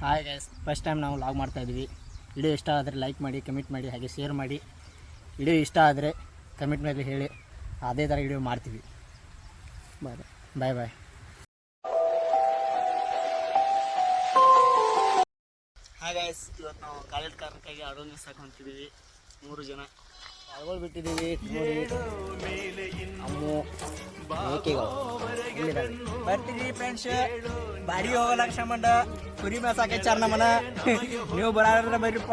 Hi guys first time ನಾವು log ಮಾಡ್ತಾ ಇದ್ವಿ. ವಿಡಿಯೋ ಇಷ್ಟ ಆದರೆ ಲೈಕ್ ಮಾಡಿ ಕಮೆಂಟ್ ಮಾಡಿ ಹಾಗೆ ಶೇರ್ ಮಾಡಿ. ವಿಡಿಯೋ ಇಷ್ಟ ಆದರೆ ಕಮೆಂಟ್ ಮೇಲೆ ಹೇಳಿ. ಅದೇ ಥರ ವಿಡಿಯೋ ಮಾಡ್ತೀವಿ. ಬಾಯ್ ಬಾಯ್ ಬಾಯ್ ಹಾಯ್ ಗೈಸ್ ಇವತ್ತು ನಾವು ಕಾಲೇಜ್ ಕಾರಣಕ್ಕಾಗಿ ಅಡೋಲ್ ಮಿಸ್ಸಾಕ್ ಹೊಂಟಿದ್ದೀವಿ ಮೂರು ಜನ. ಅಡಗೋಲ್ ಬಿಟ್ಟಿದ್ದೀವಿ. ಅಮ್ಮು. ಬರ್ತೀವಿ ಫ್ರೆಂಡ್ಸ್ ಬಾಡಿ ಹೋಗಲ್ಲ ಕ್ಷಮಂಡ ಕುರಿ ಮೇಸಾಕೆ ಚಾರ್ ನಮ್ಮನ ನೀವು ಬರಾರ ಬರ್ರಿಪ್ಪ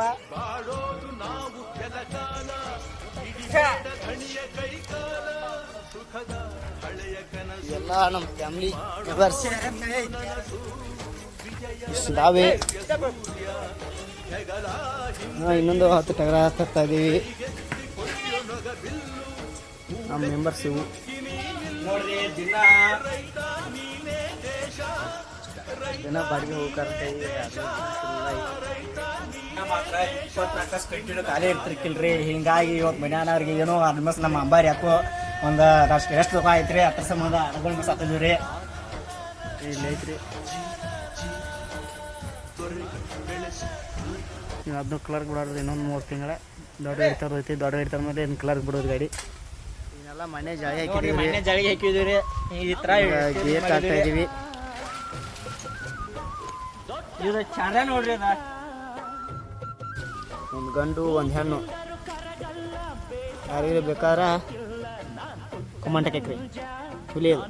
ಎಲ್ಲ ನಮ್ಮ ಫ್ಯಾಮಿಲಿ ಮೆಂಬರ್ಸ್ ಇದಾವೆ ಇನ್ನೊಂದು ಹತ್ತು ಟಗರ ತರ್ತಾ ಇದ್ದೀವಿ. ನಮ್ಮ ಮೆಂಬರ್ಸ್ ನೋಡ್ರಿ ದಿನ ದಿನ ಬಾಡಿಗೆ ಹೋಗ್ತಾರಂತೆ ಇಪ್ಪತ್ನಾಲ್ಕು ಖಾಲಿ ಇರ್ತಿರ್ಕಿಲ್ರಿ. ಹಿಂಗಾಗಿ ಇವತ್ತು ಮನ್ಯಾನವ್ರಿಗೆ ಏನೋ ಆಲ್ಮೋಸ್ಟ್ ನಮ್ಮ ಅಂಬಾರಿ ಯಾಕೋ ಒಂದು ಅಷ್ಟು ಎಷ್ಟು ರೊಕ್ಕ ಐತ್ರಿ ಅದ್ರ ಸಂಬಂಧ ಅಡ್ಗೊಂಡು ಮಸ್ ರೀ. ಇಲ್ಲಿ ಐತ್ರಿ. ನೀವು ಅದನ್ನು ಕಲರ್ ಬಿಡೋದು ಇನ್ನೊಂದು ಮೂರು ತಿಂಗಳ. ದೊಡ್ಡ ಇರ್ತಾರ ಐತಿ ದೊಡ್ಡ ಇರ್ತಾರ ಮೇಲೆ ಇನ್ನು ಕಲರ್ ಬಿಡೋದು ಗಾಡಿ. ಇನ್ನೆಲ್ಲ ಮನೆ ಜಾಳಿ ಹಾಕಿದ್ವಿ ಮನೆ ಜಾಗ ಹಾಕಿದ್ವಿ ರೀ. ಈ ಥರ ಗೇಟ್ ಹಾಕ್ತಾ ಇದೀವಿ. ಇದು ಚಂದ ನೋಡ್ರಿ ಅದ. ಒಂದು ಗಂಡು ಒಂದು ಹೆಣ್ಣು. ಯಾರಿಗೆ ಬೇಕಾದ್ರೆ ಕುಮಂಟಕ್ಕೆ ಹುಲಿ ಅದು.